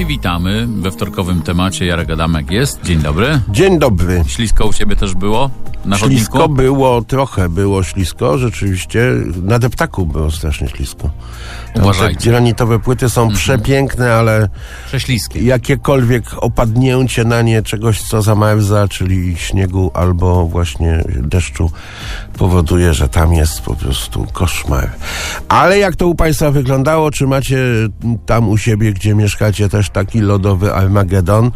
I witamy we wtorkowym temacie. Jarek Adamek jest. Dzień dobry. Dzień dobry. Ślisko u ciebie też było na Ślisko chodniku? było, trochę było ślisko, rzeczywiście. Na deptaku było strasznie ślisko. Tam Uważajcie. Te granitowe płyty są przepiękne, ale Prześliskie. jakiekolwiek opadnięcie na nie czegoś, co zamarza, czyli śniegu albo właśnie deszczu, powoduje, że tam jest po prostu koszmar. Ale jak to u Państwa wyglądało? Czy macie tam u siebie, gdzie mieszkacie, też taki lodowy Armagedon?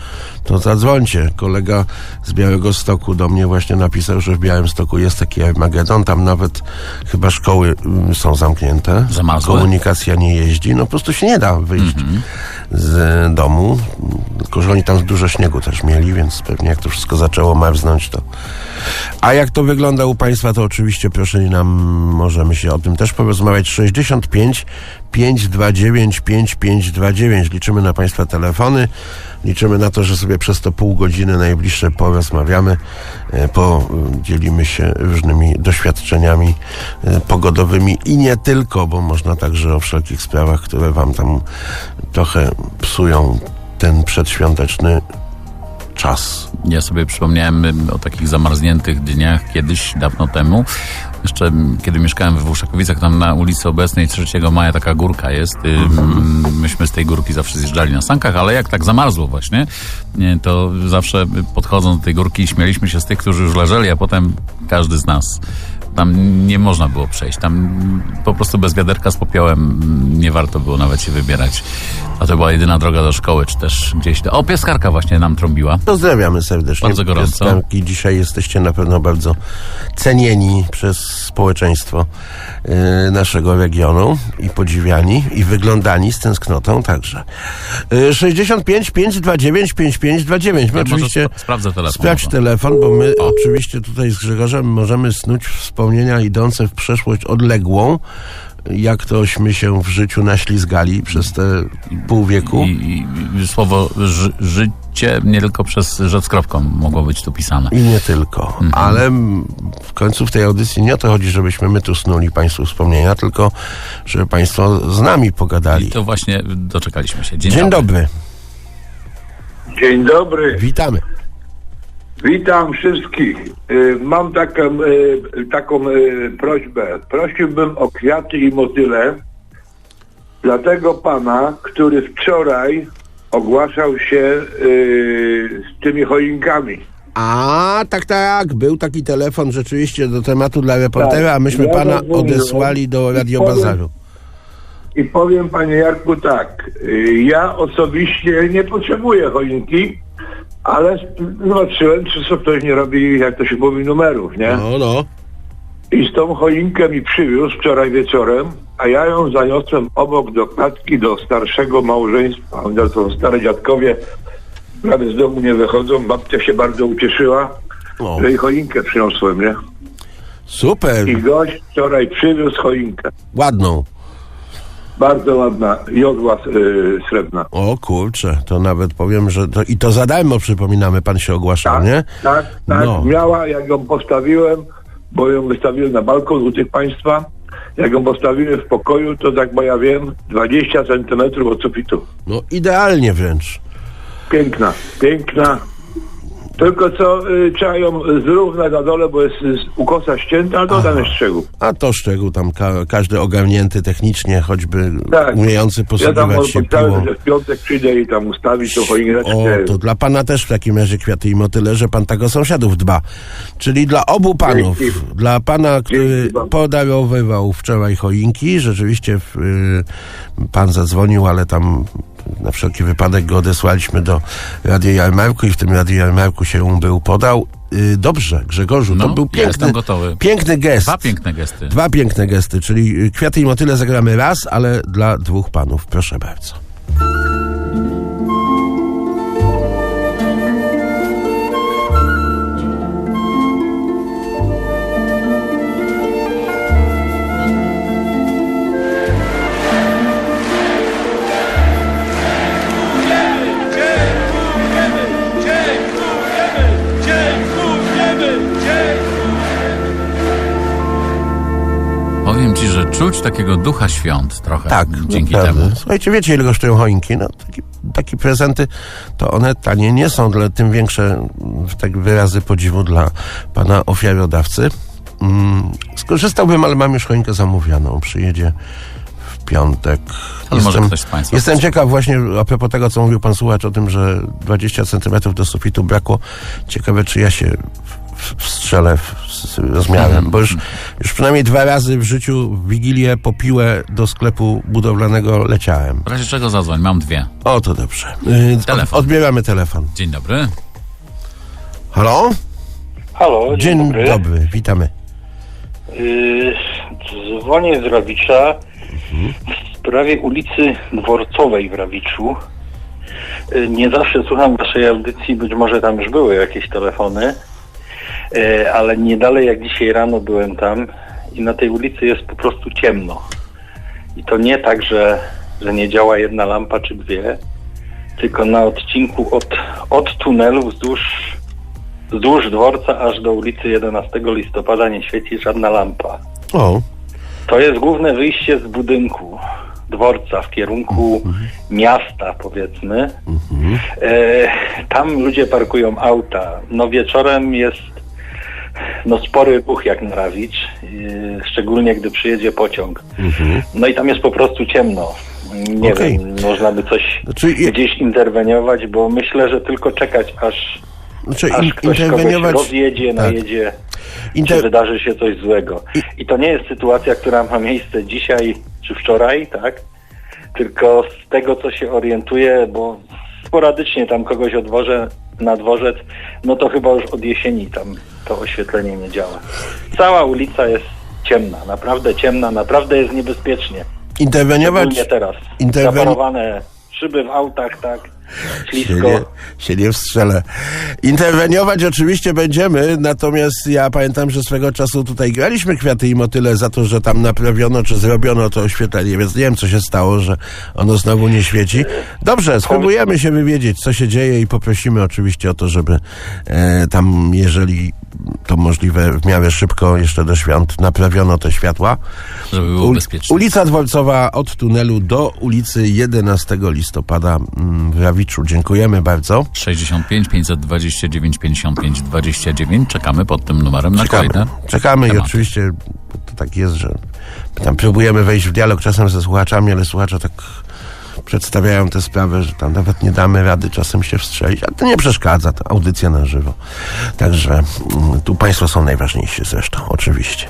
To zadzwońcie. Kolega z Białego Stoku do mnie właśnie napisał, że w Białym Stoku jest taki Armagedon. Tam nawet chyba szkoły mm, są zamknięte. Zamarzłe? Komunikacja nie jeździ. No po prostu się nie da wyjść z domu. Tylko, że oni tam dużo śniegu też mieli, więc pewnie jak to wszystko zaczęło marznąć, to... A jak to wygląda u Państwa, to oczywiście proszę nam, możemy się o tym też porozmawiać. 65 529 5529. Liczymy na Państwa telefony. Liczymy na to, że sobie przez to pół godziny najbliższe porozmawiamy, e, podzielimy się różnymi doświadczeniami e, pogodowymi i nie tylko, bo można także o wszelkich sprawach, które Wam tam trochę psują ten przedświąteczny czas. Ja sobie przypomniałem ym, o takich zamarzniętych dniach kiedyś, dawno temu. Jeszcze kiedy mieszkałem w Łuszakowicach, tam na ulicy Obecnej 3 maja taka górka jest. Ym, Myśmy z tej górki zawsze zjeżdżali na sankach, ale jak tak zamarzło właśnie, nie, to zawsze podchodząc do tej górki śmieliśmy się z tych, którzy już leżeli, a potem każdy z nas. Tam nie można było przejść. Tam po prostu bez wiaderka z popiołem nie warto było nawet się wybierać. A to była jedyna droga do szkoły, czy też gdzieś. Do... O, pieskarka właśnie nam trąbiła. Pozdrawiamy serdecznie. Bardzo gorąco. Pieskanki. Dzisiaj jesteście na pewno bardzo cenieni przez społeczeństwo y, naszego regionu i podziwiani i wyglądani z tęsknotą także. Y, 65 529 5529. My Ja oczywiście sp- sprawdzę telefon Sprawdź telefon, bo my oczywiście tutaj z Grzegorzem możemy snuć wspomnienia idące w przeszłość odległą, jak tośmy się w życiu naślizgali przez te pół wieku. I, i słowo ży, życie nie tylko przez rzecz kropką mogło być tu pisane. I nie tylko. Mhm. Ale w końcu w tej audycji nie o to chodzi, żebyśmy my tu snuli Państwu wspomnienia, tylko żeby Państwo z nami pogadali. I to właśnie doczekaliśmy się. Dzień, Dzień dobry. dobry. Dzień dobry, Witamy. Witam wszystkich. Y, Mam taką, y, taką y, prośbę. Prosiłbym o kwiaty i motyle dla tego pana, który wczoraj ogłaszał się z tymi choinkami. A, tak, tak. Był taki telefon rzeczywiście do tematu dla reportera, Tak, a myśmy ja pana zadzwoniłem odesłali do i radiobazaru. I powiem panie Jarku tak, ja osobiście nie potrzebuję choinki, ale zobaczyłem, czy co ktoś nie robi, jak to się mówi, numerów, nie? No, no. I z tą choinkę mi przywiózł wczoraj wieczorem, a ja ją zaniosłem obok do klatki do starszego małżeństwa. To są stare dziadkowie, prawie z domu nie wychodzą. Babcia się bardzo ucieszyła, O, że jej choinkę przyniosłem, nie? super. I gość wczoraj przywiózł choinkę. Ładną. Bardzo ładna, jodła y, srebrna. O kurczę, to nawet powiem, że to i to za darmo przypominamy, pan się ogłaszał, Tak, nie? tak, tak. No. Miała, jak ją postawiłem, bo ją wystawiłem na balkon u tych państwa, jak ją postawiłem w pokoju, to tak, bo ja wiem, 20 centymetrów od sufitu. No idealnie wręcz. Piękna, piękna. Tylko co, y, trzeba ją zrównać na dole, bo jest y, ukosa ścięta, ale to tam jest szczegół. A to szczegół tam ka każdy ogarnięty technicznie, choćby Tak. umiejący Ja posługiwać się piłą. że w piątek przyjdę i tam ustawić tą choinkę. O, to dla pana też w takim razie kwiaty i motyle, że pan tak o sąsiadów dba. Czyli dla obu panów, Dzięki. dla pana, który Dzięki podarowywał wczoraj choinki, rzeczywiście y, pan zadzwonił, ale tam na wszelki wypadek go odesłaliśmy do Radia Jarmarku i w tym Radiu Jarmarku się był podał y, dobrze, Grzegorzu, No, to był piękny, gotowy. piękny gest. Dwa piękne gesty. Dwa piękne gesty, czyli kwiaty i motyle zagramy raz, ale dla dwóch panów. Proszę bardzo. Czuć takiego ducha świąt trochę Tak, dzięki naprawdę. temu. Słuchajcie, wiecie ile kosztują choinki? No, taki, takie prezenty, to one tanie nie są, ale tym większe mm, tak wyrazy podziwu dla pana ofiarodawcy. Mm, skorzystałbym, ale mam już choinkę zamówioną. Przyjedzie w piątek. Ale może ktoś z państwa jestem ciekaw właśnie a propos tego, co mówił pan słuchacz o tym, że 20 centymetrów do sufitu brakło. Ciekawe, czy ja się wstrzelę w, z rozmiarem, bo już, już przynajmniej dwa razy w życiu w Wigilię po piłę do sklepu budowlanego leciałem. W razie czego zadzwoń, mam dwie. O, to dobrze. Yy, od, Telefon. odbieramy telefon. Dzień dobry. Halo? Halo, dzień, Dzień dobry. dobry, witamy. Yy, dzwonię z Rawicza w sprawie ulicy Dworcowej w Rawiczu. Yy, nie zawsze słucham waszej audycji, być może tam już były jakieś telefony, ale nie dalej jak dzisiaj rano byłem tam i na tej ulicy jest po prostu ciemno. I to nie tak, że, że nie działa jedna lampa czy dwie, tylko na odcinku od, od tunelu wzdłuż Wzdłuż dworca aż do ulicy 11 listopada nie świeci żadna lampa. O, To jest główne wyjście z budynku dworca w kierunku miasta, powiedzmy. E, tam ludzie parkują auta. No wieczorem jest no spory ruch jak na Rawicz, e, szczególnie gdy przyjedzie pociąg. No i tam jest po prostu ciemno. Nie Okej. wiem, można by coś Znaczy, gdzieś interweniować, bo myślę, że tylko czekać aż znaczy aż ktoś kogoś interweniować... rozjedzie, tak. najedzie, Inter- czy wydarzy się coś złego. I to nie jest sytuacja, która ma miejsce dzisiaj czy wczoraj, tak? Tylko z tego, co się orientuję, bo sporadycznie tam kogoś odwożę na dworzec, no to chyba już od jesieni tam to oświetlenie nie działa. Cała ulica jest ciemna, naprawdę ciemna, naprawdę jest niebezpiecznie. Interweniować... Teraz. interwen- Zaparowane szyby w autach, tak? Się nie, się nie wstrzelę. Interweniować oczywiście będziemy, natomiast ja pamiętam, że swego czasu tutaj graliśmy kwiaty i motyle za to, że tam naprawiono czy zrobiono to oświetlenie, więc nie wiem, co się stało, że ono znowu nie świeci. Dobrze, spróbujemy się wywiedzieć, co się dzieje i poprosimy oczywiście o to, żeby e, tam, jeżeli to możliwe, w miarę szybko, jeszcze do świąt, naprawiono te światła. Żeby było bezpiecznie. Ulica Dworcowa od tunelu do ulicy 11 listopada mm, w Rawiczu. Dziękujemy bardzo. 65 529 55 29. Czekamy pod tym numerem na Czekamy, kolejne. czekamy i oczywiście to tak jest, że tam próbujemy wejść w dialog czasem ze słuchaczami, ale słuchacze tak przedstawiają tę sprawę, że tam nawet nie damy rady czasem się wstrzelić, ale to nie przeszkadza, to audycja na żywo. Także mm, tu państwo są najważniejsi zresztą, oczywiście.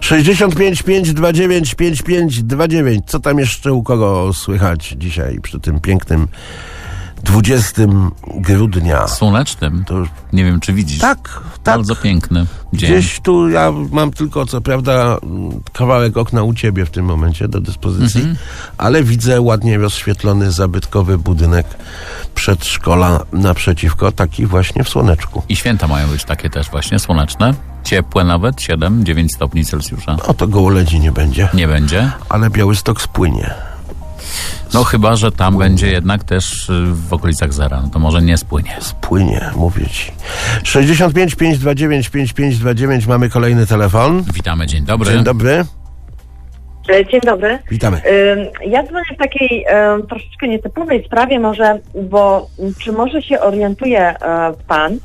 65 529 5529. Co tam jeszcze u kogo słychać dzisiaj przy tym pięknym 20 grudnia? Słonecznym. To już Nie wiem, czy widzisz. tak, tak. Bardzo piękny dzień. Gdzieś tu ja mam tylko, co prawda, kawałek okna u ciebie w tym momencie do dyspozycji, Mhm. ale widzę ładnie rozświetlony, zabytkowy budynek przedszkola naprzeciwko, taki właśnie w słoneczku. I święta mają być takie też właśnie słoneczne. Ciepłe nawet, 7-9 stopni Celsjusza. O, to gołoledzi nie będzie, Nie będzie. ale Białystok spłynie. No chyba, że tam będzie jednak też y, w okolicach zera. No to może nie spłynie. Spłynie, mówię ci. 65 529 5529, mamy kolejny telefon. Witamy, dzień dobry. Dzień dobry, E, Dzień dobry. witamy. Ym, Ja dzwonię w takiej ym, troszeczkę nietypowej sprawie może, bo czy może się orientuje e, Pan,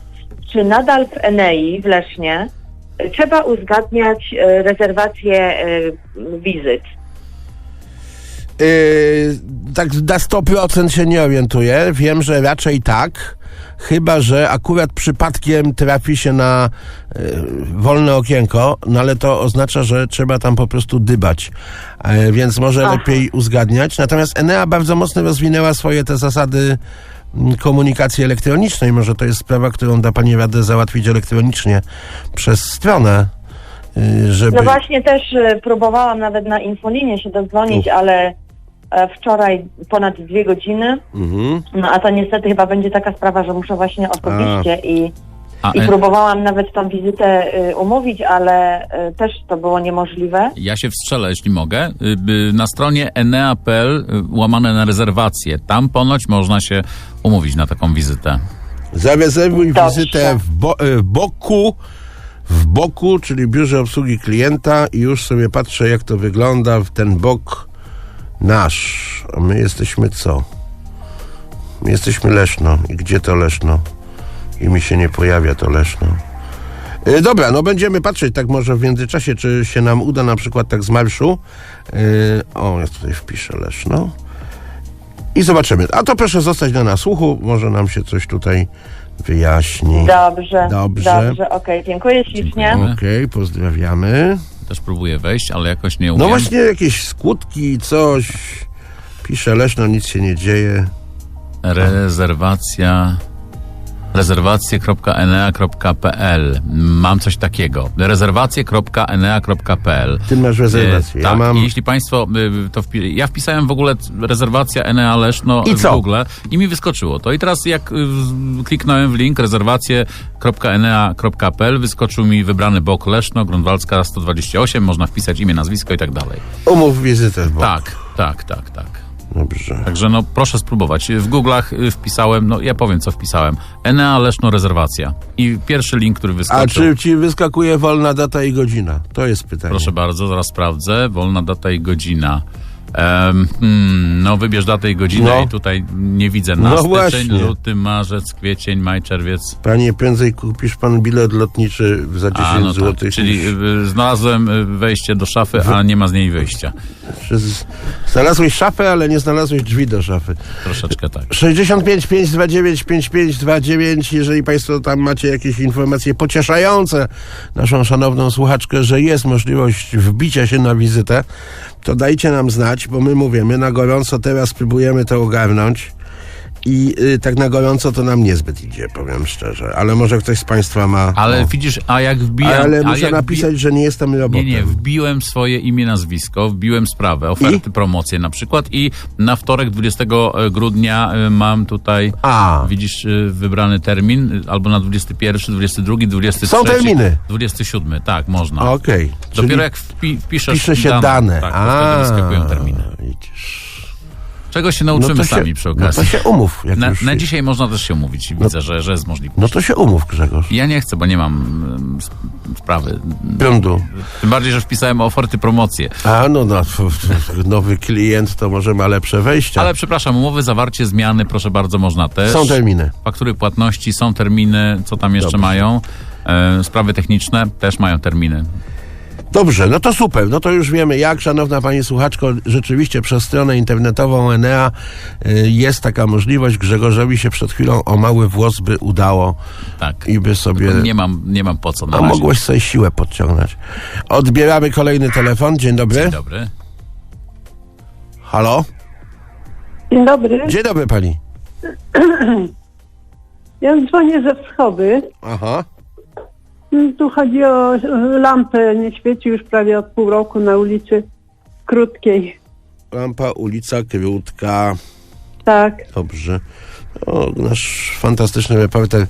czy nadal w Enei w Lesznie e, trzeba uzgadniać e, rezerwację e, wizyt? Yy, tak na 100% się nie orientuję. Wiem, że raczej tak. Chyba, że akurat przypadkiem trafi się na yy, wolne okienko, no ale to oznacza, że trzeba tam po prostu dybać. E, więc może Aha. lepiej uzgadniać. Natomiast Enea bardzo mocno rozwinęła swoje te zasady mm, komunikacji elektronicznej. Może to jest sprawa, którą da pani radę załatwić elektronicznie przez stronę, y, żeby... No właśnie też e, próbowałam nawet na infolinię się dodzwonić, ale e, wczoraj ponad dwie godziny. Mhm. No a to niestety chyba będzie taka sprawa, że muszę właśnie osobiście i, A, i e, próbowałam nawet tą wizytę y, umówić, ale y, też to było niemożliwe. Ja się wstrzelę, jeśli mogę. Y, y, Na stronie enea.pl y, łamane na rezerwacje. Tam ponoć można się umówić na taką wizytę. Zarezerwuj Dobrze. wizytę w, bo, y, w boku, w boku, czyli biurze obsługi klienta i już sobie patrzę, jak to wygląda w ten bok nasz. A my jesteśmy co? My jesteśmy Leszno. I gdzie to Leszno? I mi się nie pojawia to Leszno. Y, Dobra, no będziemy patrzeć tak może w międzyczasie, czy się nam uda na przykład tak z marszu. Y, O, ja tutaj wpiszę Leszno. I zobaczymy. A to proszę zostać na nasłuchu, może nam się coś tutaj wyjaśni. Dobrze, Dobrze. dobrze, okej, dziękuję ślicznie. Okej, pozdrawiamy. Też próbuję wejść, ale jakoś nie umiem. No właśnie jakieś skutki, coś. Pisze Leszno, nic się nie dzieje. Rezerwacja. Rezerwacje.enea.pl Mam coś takiego. Rezerwacje.enea.pl Ty masz rezerwację. E, Ja tak, mam. jeśli Państwo y, to wpi- ja wpisałem w ogóle rezerwacja Enea Leszno I w? Google i mi wyskoczyło to. I teraz jak y, kliknąłem w link rezerwacje.enea.pl wyskoczył mi wybrany bok Leszno, Grunwaldzka 128, można wpisać imię, nazwisko i tak dalej. Umów wizytę w bok. Tak, tak, tak, tak. Dobrze. Także no proszę spróbować. W Google'ach y, wpisałem, no ja powiem co wpisałem. Enea Leszno rezerwacja. I pierwszy link, który A wyskoczył. czy ci wyskakuje wolna data i godzina? To jest pytanie. Proszę bardzo, zaraz sprawdzę. Wolna data i godzina. Hmm, no wybierz datę i godzinę No. i tutaj nie widzę na No styczeń, właśnie. luty, marzec, kwiecień, maj, czerwiec. Panie, prędzej kupisz pan bilet lotniczy za 10 A, no zł. tak. Czyli y, znalazłem y, wejście do szafy, a nie ma z niej wyjścia. Znalazłeś szafę, ale nie znalazłeś drzwi do szafy. Troszeczkę tak. 65 529 5529. Jeżeli Państwo tam macie jakieś informacje pocieszające naszą szanowną słuchaczkę, że jest możliwość wbicia się na wizytę, to dajcie nam znać, bo my mówimy na gorąco teraz próbujemy to ogarnąć. I y, tak na gorąco to nam niezbyt idzie, powiem szczerze. Ale może ktoś z Państwa ma. Ale o. widzisz, a jak wbijam... ale a muszę napisać, że nie jestem robotem. Nie, nie, wbiłem swoje imię, nazwisko, wbiłem sprawę, oferty, promocje na przykład i na wtorek 20 grudnia y, mam tutaj, A. widzisz, y, wybrany termin, albo na 21, 22, 23. Są terminy. 27, tak, można. Okej. Dopiero czyli jak wpi, wpiszesz pisze się dane. tak, to wtedy wyskakują terminy. Widzisz. Czego się No nauczymy to się, sami przy no okazji. to się umów. Na, na dzisiaj można też się umówić. Widzę, że, że jest możliwość. No to się umów, Grzegorz. Ja nie chcę, bo nie mam sp- sprawy. Prądu. Tym bardziej, że wpisałem oferty, promocje. A no, no nowy klient to może ma lepsze wejścia. Ale przepraszam, umowy, zawarcie, zmiany, proszę bardzo, można też. Są terminy. Faktury płatności, są terminy, co tam jeszcze Dobrze. mają. E, sprawy techniczne też mają terminy. Dobrze, no to super. No to już wiemy jak, szanowna pani słuchaczko, rzeczywiście przez stronę internetową Enea y, jest taka możliwość. Grzegorzowi się przed chwilą o mały włos by udało Tak. i by sobie... Nie mam, nie mam po co na A razie. mogłeś sobie siłę podciągnąć. Odbieramy kolejny telefon. Dzień dobry. Dzień dobry. Halo? Dzień dobry. Dzień dobry pani. Ja dzwonię ze wschody. Aha. Tu chodzi o lampę, nie świeci już prawie od pół roku na ulicy Krótkiej. Lampa, ulica, Krótka. Tak. Dobrze. O, nasz fantastyczny reporter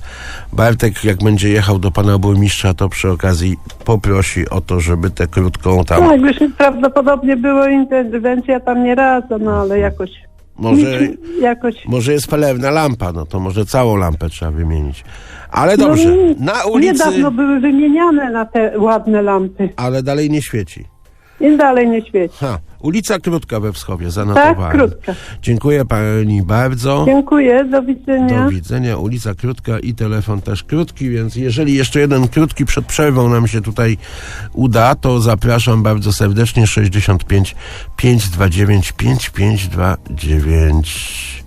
Bartek, jak będzie jechał do pana burmistrza, to przy okazji poprosi o to, żeby tę krótką tam... Tak, już prawdopodobnie było interwencja tam nie raz, no ale jakoś... Może, jakoś... może jest pelewna lampa, no to może całą lampę trzeba wymienić. Ale dobrze, No, na ulicy, Niedawno były wymieniane na te ładne lampy. ale dalej nie świeci. I dalej nie świeci. Ha, ulica Krótka we Wschowie, zanotowałem. Tak, Krótka. Dziękuję pani bardzo. Dziękuję, do widzenia. Do widzenia. Ulica krótka i telefon też krótki, więc jeżeli jeszcze jeden krótki przed przerwą nam się tutaj uda, to zapraszam bardzo serdecznie 65 529 5529.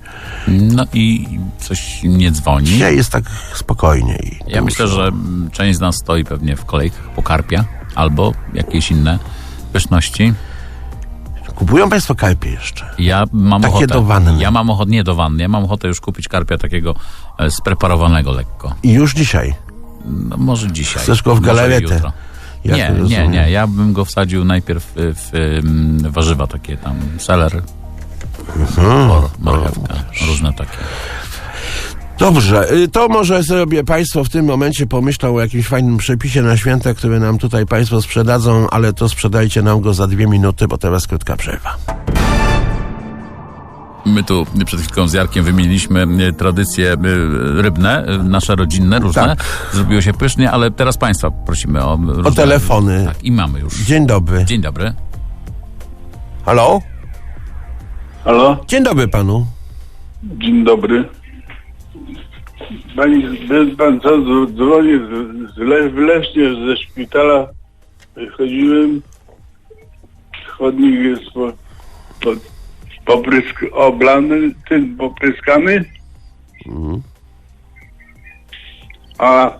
No i coś nie dzwoni. Dzisiaj jest tak spokojniej. Ja myślę, że część z nas stoi pewnie w kolejkach po karpia albo jakieś inne pyszności. Kupują państwo karpie jeszcze? Ja mam Takie ochotę. do wanny. Ja mam ochotę, nie do wanny, ja mam ochotę już kupić karpia takiego e, spreparowanego lekko. I już dzisiaj. No, może dzisiaj. Chcesz go w galaretę? Jak Nie, nie, nie. Ja bym go wsadził najpierw w, w em, warzywa takie tam, seler, Mhm. por, marchewka, różne takie. Dobrze, y, to może sobie Państwo w tym momencie pomyślą o jakimś fajnym przepisie na święta, który nam tutaj Państwo sprzedadzą, ale to sprzedajcie nam go za dwie minuty, bo teraz krótka przerwa. My tu przed chwilką z Jarkiem wymieniliśmy e, tradycje e, rybne, nasze rodzinne, różne. Tak. Zrobiło się pysznie, ale teraz Państwa prosimy o... Różne, telefony. Tak, i mamy już. Dzień dobry. Dzień dobry. Halo? Halo? Dzień dobry panu. Dzień dobry. Pani, pan co, dz- dzwonię z, z Le, w Lesznie ze szpitala. Chodziłem. Chodnik jest po, po, poprysk, oblany, tym popryskany. A,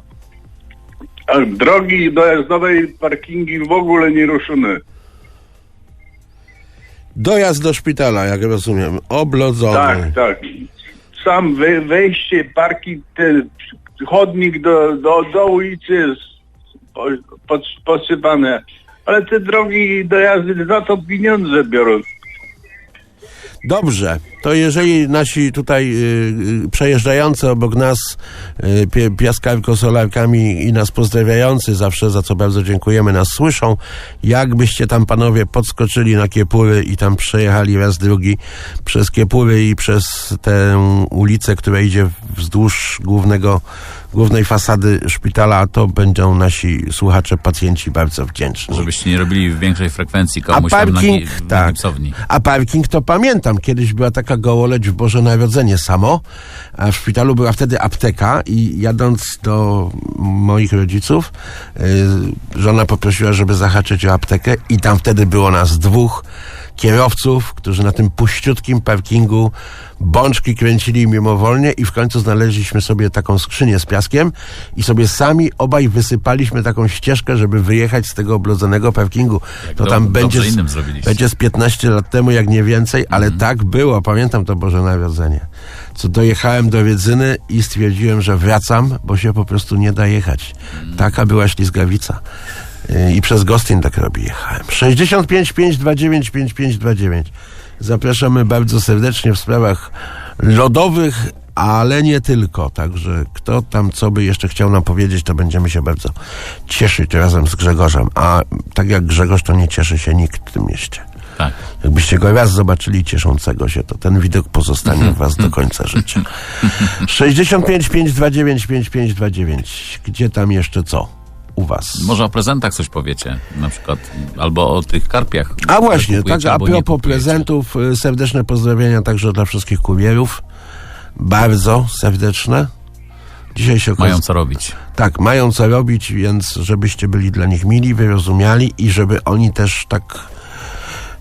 a drogi dojazdowej parkingi w ogóle nie ruszone. Dojazd do szpitala, jak rozumiem, oblodzony. Tak, tak. Sam we, wejście, parki, ten chodnik do, do, do ulicy pod, posypane. Ale te drogi dojazdy za to pieniądze biorą. Dobrze, to jeżeli nasi tutaj y, y, przejeżdżający obok nas y, pie, piaskarko-solarkami i nas pozdrawiający zawsze, za co bardzo dziękujemy, nas słyszą, jakbyście tam panowie podskoczyli na Kiepury i tam przejechali raz drugi przez Kiepury i przez tę ulicę, która idzie wzdłuż głównego, głównej fasady szpitala, to będą nasi słuchacze, pacjenci bardzo wdzięczni. Żebyście nie robili w większej frekwencji A komuś tam na, parking, na tak. gipsowni. A parking to pamiętam. Kiedyś była taka gołoleć w Boże Narodzenie samo, w szpitalu była wtedy apteka i jadąc do moich rodziców, y, żona poprosiła, żeby zahaczyć o aptekę i tam wtedy było nas dwóch kierowców, którzy na tym puściutkim parkingu bączki kręcili mimowolnie i w końcu znaleźliśmy sobie taką skrzynię z piaskiem i sobie sami obaj wysypaliśmy taką ścieżkę, żeby wyjechać z tego oblodzonego parkingu. to dob- tam będzie z, będzie z 15 lat temu, jak nie więcej, ale Mhm. tak było, pamiętam to Boże Narodzenie. Co dojechałem do Wiedzyny i stwierdziłem, że wracam, bo się po prostu nie da jechać. Mhm. Taka była ślizgawica. Yy, I przez Gostin tak robi jechałem. 65 529 5529. Zapraszamy bardzo serdecznie w sprawach lodowych, ale nie tylko. Także kto tam co by jeszcze chciał nam powiedzieć, to będziemy się bardzo cieszyć razem z Grzegorzem. A tak jak Grzegorz, to nie cieszy się nikt w tym mieście. Tak. Jakbyście go raz zobaczyli cieszącego się, to ten widok pozostanie w was do końca życia. 65 529 5529. Gdzie tam jeszcze co? U was. Może o prezentach coś powiecie, na przykład, albo o tych karpiach. A właśnie, tak a propos prezentów, y, serdeczne pozdrowienia także dla wszystkich kurierów. Bardzo serdeczne. Dzisiaj się Mają okaz- co robić. Tak, mają co robić, więc żebyście byli dla nich mili, wyrozumiali i żeby oni też tak,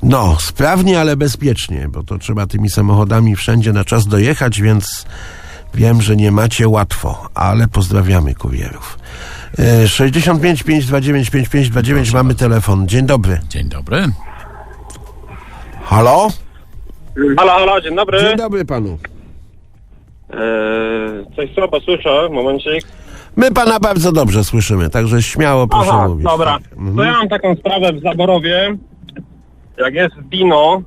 no, sprawnie, ale bezpiecznie, bo to trzeba tymi samochodami wszędzie na czas dojechać, więc wiem, że nie macie łatwo, ale pozdrawiamy kurierów. E, 65 529 5529 mamy telefon. Dzień dobry. Dzień dobry. Halo? Halo, halo, dzień dobry. Dzień dobry panu. Eee, coś słabo słyszę, momencik. My pana bardzo dobrze słyszymy, także śmiało proszę Aha, mówić. dobra. Tak. Mhm. To ja mam taką sprawę w Zaborowie, jak jest Dino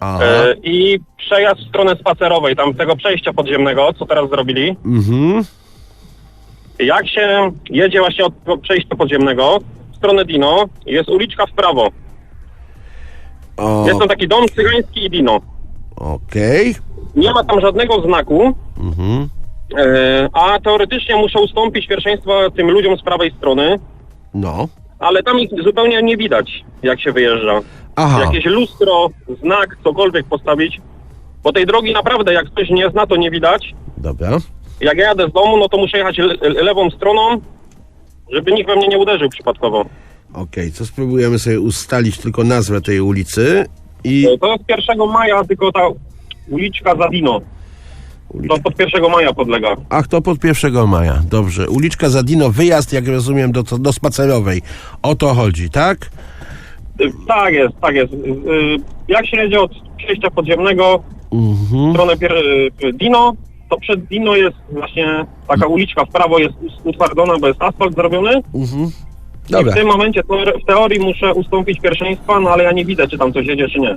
Aha. e, i przejazd w stronę spacerowej, tam tego przejścia podziemnego, co teraz zrobili. Mhm. Jak się jedzie właśnie od przejścia podziemnego w stronę Dino, jest uliczka w prawo. O, Jest tam taki dom cygański i Dino. Okej. Nie ma tam żadnego znaku, Mhm. e, a teoretycznie muszę ustąpić pierwszeństwo tym ludziom z prawej strony. No. ale tam ich zupełnie nie widać, jak się wyjeżdża. Aha. Jakieś lustro, znak, cokolwiek postawić, bo tej drogi naprawdę, jak ktoś nie zna, to nie widać. Dobra. Jak ja jadę z domu, no to muszę jechać le- le- lewą stroną, żeby nikt we mnie nie uderzył przypadkowo. Okej, co spróbujemy sobie ustalić tylko nazwę tej ulicy i... E, To jest 1 maja, tylko ta uliczka Zadino. To pod 1 maja podlega. Ach, to pod 1 maja. Dobrze. Uliczka Zadino, wyjazd, jak rozumiem, do, do spacerowej. O to chodzi, tak? Y, Tak jest, tak jest. Y, Jak się jedzie od przejścia podziemnego w Mhm. stronę Dino, to przed Dino jest właśnie taka uliczka w prawo jest utwardzona, bo jest asfalt zrobiony. Mhm. I Dobra. w tym momencie w teorii muszę ustąpić pierwszeństwa, no ale ja nie widzę, czy tam coś jedzie, czy nie.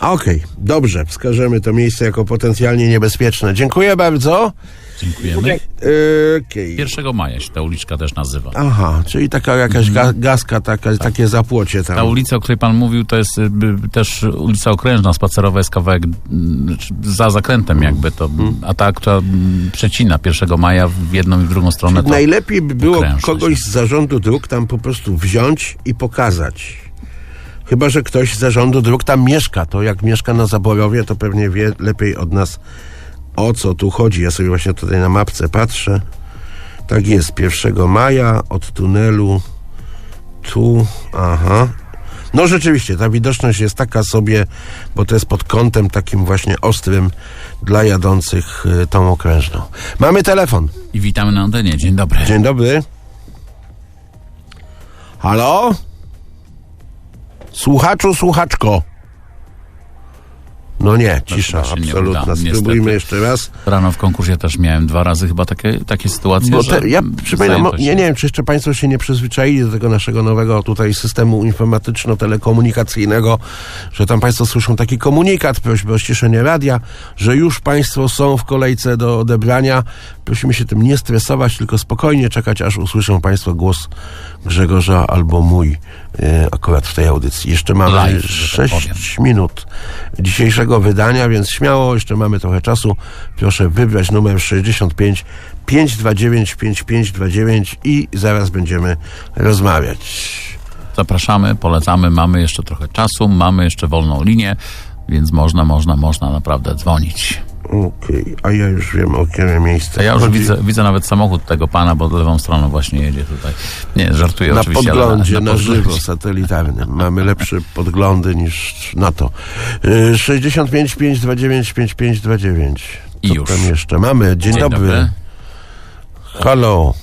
Okej, dobrze. Wskażemy to miejsce jako potencjalnie niebezpieczne. Dziękuję bardzo. Dziękujemy. Okej. 1 maja się ta uliczka też nazywa. Aha, czyli taka jakaś ga gaska, taka, takie zapłocie Ta tam. ulica, o której pan mówił, to jest y, też ulica okrężna, spacerowa jest kawałek mm, za zakrętem jakby to, a ta, która przecina 1 maja w jedną i w drugą stronę to Najlepiej by było kogoś z zarządu dróg tam po prostu wziąć i pokazać. Chyba, że ktoś z zarządu dróg tam mieszka. To jak mieszka na Zaborowie, to pewnie wie lepiej od nas o co tu chodzi. Ja sobie właśnie tutaj na mapce patrzę. Tak jest, 1 maja od tunelu tu, aha. No rzeczywiście, ta widoczność jest taka sobie, bo to jest pod kątem takim właśnie ostrym dla jadących y, tą okrężną. Mamy telefon. I witamy na antenie. Dzień dobry. Dzień dobry. Halo? Słuchaczu, słuchaczko. No nie, cisza, się nie absolutna. uda, Spróbujmy niestety. jeszcze raz. Rano w konkursie też miałem dwa razy chyba takie, takie sytuacje, Bo te, ja przypominam, ja nie wiem, czy jeszcze Państwo się nie przyzwyczaili do tego naszego nowego tutaj systemu informatyczno-telekomunikacyjnego, że tam Państwo słyszą taki komunikat, prośbę o ściszenie radia, że już Państwo są w kolejce do odebrania. Prosimy się tym nie stresować, tylko spokojnie czekać, aż usłyszą Państwo głos Grzegorza albo mój akurat w tej audycji. Jeszcze mamy Live, że tak 6 minut dzisiejszego wydania, więc śmiało, jeszcze mamy trochę czasu. Proszę wybrać numer 65 529 5529 i zaraz będziemy rozmawiać. Zapraszamy, polecamy, mamy jeszcze trochę czasu, mamy jeszcze wolną linię, więc można, można, można naprawdę dzwonić. Okej, a ja już wiem, o które miejsce A ja już chodzi. widzę, widzę nawet samochód tego pana, bo lewą stroną właśnie jedzie tutaj. Nie, żartuję Na oczywiście, podglądzie, ale na, na, żywo, satelitarnym. Mamy lepsze podglądy niż na to. Y, 65 529 5529. I już. tam jeszcze mamy? Dzień, Dzień dobry. dobry. Halo.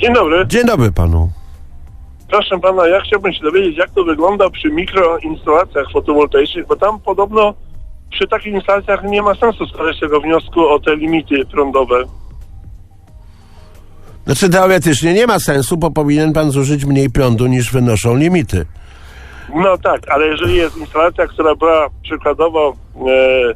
Dzień dobry. Dzień dobry panu. Proszę pana, ja chciałbym się dowiedzieć, jak to wygląda przy mikroinstalacjach fotowoltaicznych, bo tam podobno przy takich instalacjach nie ma sensu składać tego wniosku o te limity prądowe. Znaczy teoretycznie nie ma sensu, bo powinien pan zużyć mniej prądu niż wynoszą limity. No tak, ale jeżeli jest instalacja, która była przykładowo e,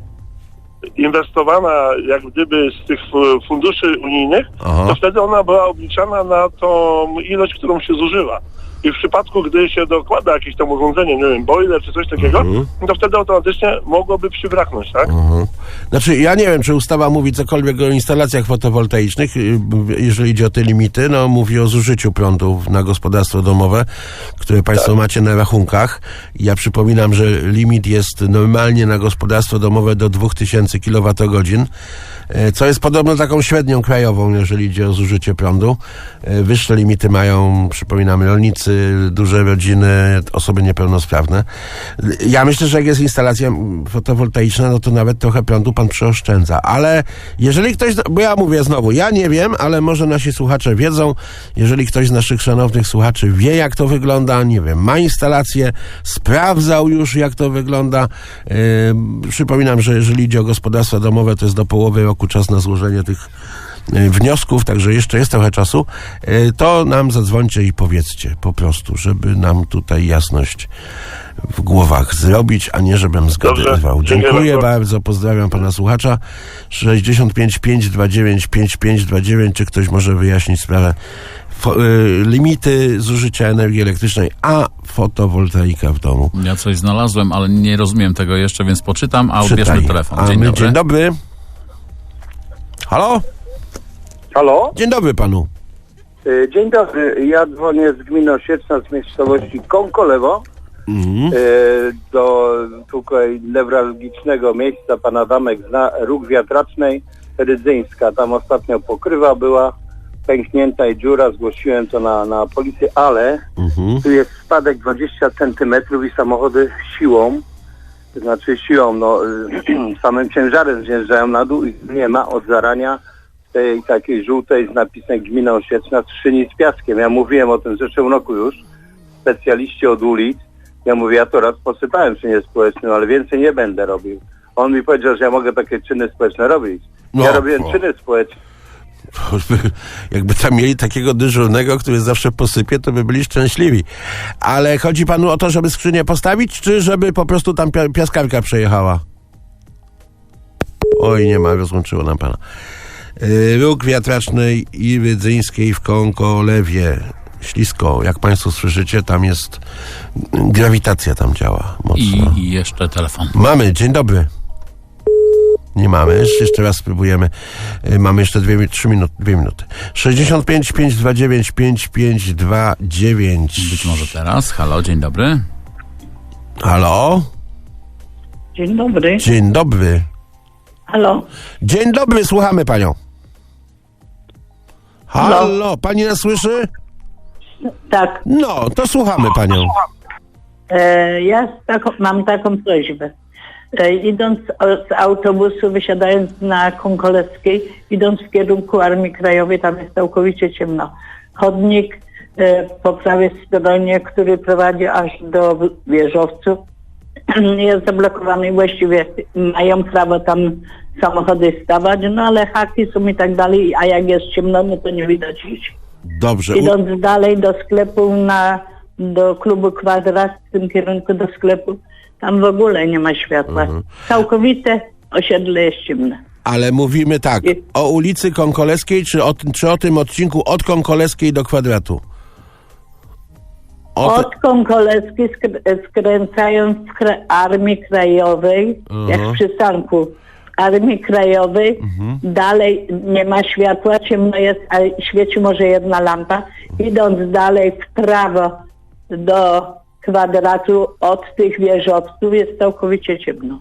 inwestowana jak gdyby z tych fu- funduszy unijnych, Aha. to wtedy ona była obliczana na tą ilość, którą się zużywa. I w przypadku, gdy się dokłada jakieś tam urządzenie, nie wiem, boiler czy coś takiego, Mhm. to wtedy automatycznie mogłoby przybraknąć, tak? Mhm. Znaczy, ja nie wiem, czy ustawa mówi cokolwiek o instalacjach fotowoltaicznych, y, jeżeli idzie o te limity. No, mówi o zużyciu prądu na gospodarstwo domowe, które Państwo macie na rachunkach. Ja przypominam, że limit jest normalnie na gospodarstwo domowe do 2000 kWh, e, co jest podobno taką średnią krajową, jeżeli idzie o zużycie prądu. E, Wyższe limity mają, przypominam, rolnicy, duże rodziny, osoby niepełnosprawne. Ja myślę, że jak jest instalacja fotowoltaiczna, no to nawet trochę prądu pan przeoszczędza. Ale jeżeli ktoś, bo ja mówię znowu, ja nie wiem, ale może nasi słuchacze wiedzą, jeżeli ktoś z naszych szanownych słuchaczy wie, jak to wygląda, nie wiem, ma instalację, sprawdzał już, jak to wygląda. Yy, przypominam, że jeżeli idzie o gospodarstwa domowe, to jest do połowy roku czas na złożenie tych y, wniosków, także jeszcze jest trochę czasu, y, to nam zadzwońcie i powiedzcie po prostu, żeby nam tutaj jasność w głowach zrobić, a nie żebym zgadywał. Dobrze, dziękuję Dziękuję bardzo. bardzo, pozdrawiam pana słuchacza. 65 529 5529, czy ktoś może wyjaśnić sprawę fo, y, limity zużycia energii elektrycznej, a fotowoltaika w domu. Ja coś znalazłem, ale nie rozumiem tego jeszcze, więc poczytam, a odbierzmy Czytaj. telefon. A Dzień my, dobry. Dzień dobry. Halo? Halo? Dzień dobry panu. Y, Dzień dobry. Ja dzwonię z gminy Osieczna z miejscowości Kąkolewo Mhm. y, do tutaj newralgicznego miejsca pan Adamek zna róg wiatracznej Rydzyńska. Tam ostatnio pokrywa była pęknięta i dziura. Zgłosiłem to na, na policję, ale Mhm. tu jest spadek 20 centymetrów i samochody siłą, to znaczy siłą, no y, samym ciężarem zjeżdżają na dół i nie ma od zarania tej takiej żółtej z napisem Gmina Osieczna skrzyni z piaskiem. Ja mówiłem o tym w zeszłym roku już, specjaliści od ulic, Ja mówię, ja to raz posypałem czynie społecznym, ale więcej nie będę robił. On mi powiedział, że ja mogę takie czyny społeczne robić. No, ja robiłem o. czyny społeczne. Jakby tam mieli takiego dyżurnego, który zawsze posypie, to by byli szczęśliwi. Ale chodzi panu o to, żeby skrzynię postawić, czy żeby po prostu tam pia- piaskarka przejechała? Oj, nie ma, rozłączyło nam pana. Yy, Róg wiatracznej i rydzyńskiej w Konkolewie. Ślisko, jak państwo słyszycie, tam jest grawitacja tam działa mocno. I, jeszcze telefon. Mamy, dzień dobry. Nie mamy, jeszcze, jeszcze raz spróbujemy. Y, Mamy jeszcze dwie, trzy minuty, dwie minuty. 65 529 5529. Być może teraz. Halo, dzień dobry. Halo? Dzień dobry. Dzień dobry. Halo. Dzień dobry, słuchamy panią. Halo, Halo. pani nas słyszy? Tak. No, to słuchamy panią. E, ja taką, mam taką prośbę. E, idąc z autobusu, wysiadając na Konkoleckiej, idąc w kierunku Armii Krajowej, tam jest całkowicie ciemno. Chodnik e, po prawej stronie, który prowadzi aż do wieżowców, jest zablokowany i właściwie mają prawo tam samochody stawać, no ale haki są i tak dalej, a jak jest ciemno, no to nie widać ich. Dobrze. U, Idąc dalej do sklepu na, do klubu Kwadrat, w tym kierunku do sklepu, tam w ogóle nie ma światła. Mhm. Całkowite osiedle jest ciemne. ale mówimy tak, o ulicy Konkoleskiej, czy o, tym- czy o tym odcinku od Konkoleskiej do kwadratu? O te- Od Konkoleskiej skr- skręcając z kra- Armii Krajowej, jak w przystanku Armii Krajowej, dalej nie ma światła, ciemno jest, a świeci może jedna lampa. Idąc dalej w prawo do kwadratu od tych wieżowców jest całkowicie ciemno.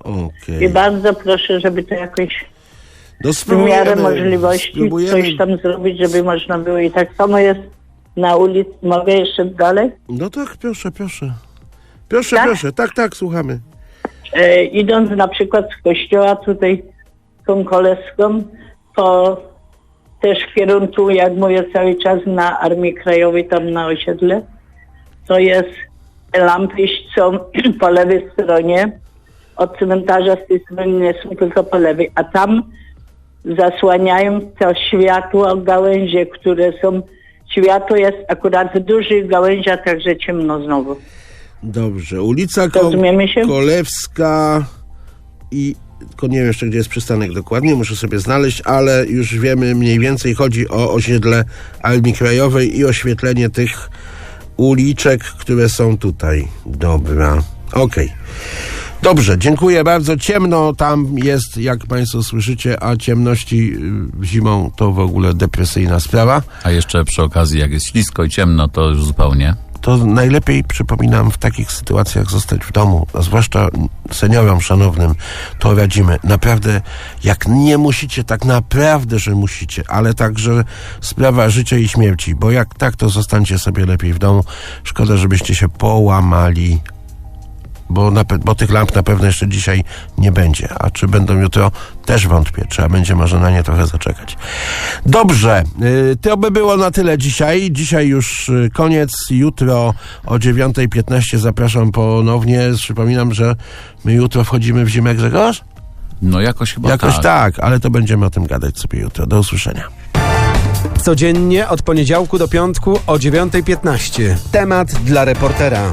Okej. I bardzo proszę, żeby to jakoś No w miarę możliwości spróbujemy. coś tam zrobić, żeby można było. I tak samo jest na ulicy. Mogę jeszcze dalej? No tak, proszę, proszę. Proszę, Tak? proszę, tak, tak, słuchamy. E, idąc na przykład z kościoła tutaj tą koleską, to też w kierunku, jak mówię cały czas na Armii Krajowej, tam na osiedle, to jest lampy są po lewej stronie, od cmentarza z tej strony nie są tylko po lewej, a tam zasłaniają to światło gałęzie, które są, światło jest akurat w dużych gałęziach, także ciemno znowu. Dobrze, ulica Ko-? Kolewska i tylko nie wiem jeszcze, gdzie jest przystanek dokładnie, muszę sobie znaleźć, ale już wiemy mniej więcej, chodzi o osiedle Armii Krajowej i oświetlenie tych uliczek, które są tutaj. Dobra, okej. Dobrze, dziękuję bardzo. Ciemno tam jest, jak Państwo słyszycie, a ciemności y, zimą to w ogóle depresyjna sprawa. A jeszcze przy okazji, jak jest ślisko i ciemno, to już zupełnie. to najlepiej przypominam w takich sytuacjach zostać w domu, a zwłaszcza seniorom szanownym, to radzimy. Naprawdę, jak nie musicie, tak naprawdę, że musicie, ale także sprawa życia i śmierci, bo jak tak, to zostańcie sobie lepiej w domu. Szkoda, żebyście się połamali, bo, na, pe- bo tych lamp na pewno jeszcze dzisiaj nie będzie, a czy będą jutro, też wątpię. Trzeba będzie może na nie trochę zaczekać. Dobrze, y, to by było na tyle dzisiaj. Dzisiaj już y, koniec. Jutro o 9.15 zapraszam ponownie. Przypominam, że my jutro wchodzimy w zimę, Grzegorz? No jakoś chyba Jakoś tak. tak, ale to będziemy o tym gadać sobie jutro. Do usłyszenia. Codziennie od poniedziałku do piątku o 9.15. Temat dla reportera.